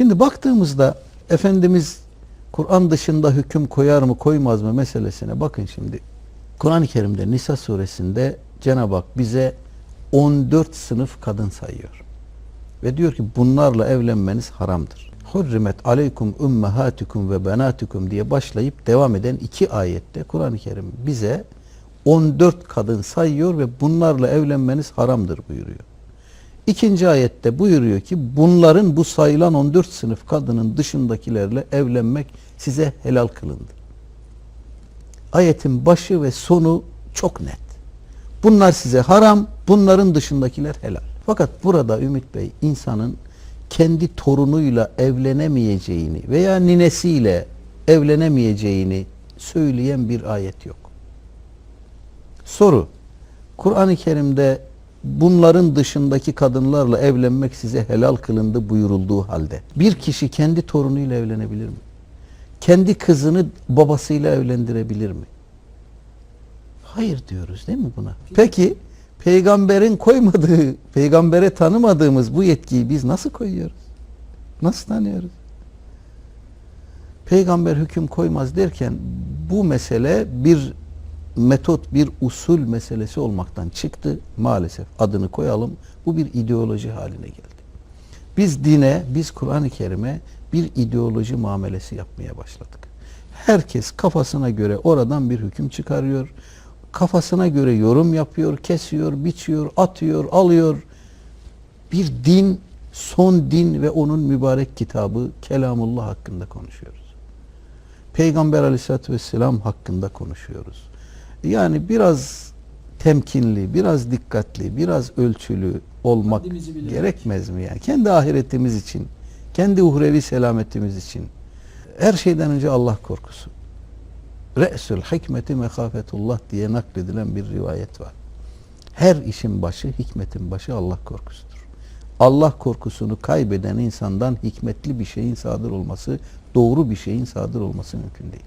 Şimdi baktığımızda Efendimiz Kur'an dışında hüküm koyar mı koymaz mı meselesine bakın şimdi. Kur'an-ı Kerim'de Nisa suresinde Cenab-ı Hak bize 14 sınıf kadın sayıyor. Ve diyor ki bunlarla evlenmeniz haramdır. Hurrimet aleykum ummahatukum ve benatukum diye başlayıp devam eden iki ayette Kur'an-ı Kerim bize 14 kadın sayıyor ve bunlarla evlenmeniz haramdır buyuruyor. İkinci ayette buyuruyor ki bunların bu sayılan 14 sınıf kadının dışındakilerle evlenmek size helal kılındı. Ayetin başı ve sonu çok net. Bunlar size haram, bunların dışındakiler helal. Fakat burada Ümit Bey insanın kendi torunuyla evlenemeyeceğini veya ninesiyle evlenemeyeceğini söyleyen bir ayet yok. Soru. Kur'an-ı Kerim'de bunların dışındaki kadınlarla evlenmek size helal kılındı buyurulduğu halde bir kişi kendi torunuyla evlenebilir mi? Kendi kızını babasıyla evlendirebilir mi? Hayır diyoruz değil mi buna? Peki peygamberin koymadığı, peygambere tanımadığımız bu yetkiyi biz nasıl koyuyoruz? Nasıl tanıyoruz? Peygamber hüküm koymaz derken bu mesele bir metot, bir usul meselesi olmaktan çıktı. Maalesef adını koyalım. Bu bir ideoloji haline geldi. Biz dine, biz Kur'an-ı Kerim'e bir ideoloji muamelesi yapmaya başladık. Herkes kafasına göre oradan bir hüküm çıkarıyor. Kafasına göre yorum yapıyor, kesiyor, biçiyor, atıyor, alıyor. Bir din, son din ve onun mübarek kitabı Kelamullah hakkında konuşuyoruz. Peygamber aleyhissalatü vesselam hakkında konuşuyoruz. Yani biraz temkinli, biraz dikkatli, biraz ölçülü olmak gerekmez mi yani? Kendi ahiretimiz için, kendi uhrevi selametimiz için. Her şeyden önce Allah korkusu. Re'sül hikmeti mekafetullah diye nakledilen bir rivayet var. Her işin başı, hikmetin başı Allah korkusudur. Allah korkusunu kaybeden insandan hikmetli bir şeyin sadır olması, doğru bir şeyin sadır olması mümkün değil.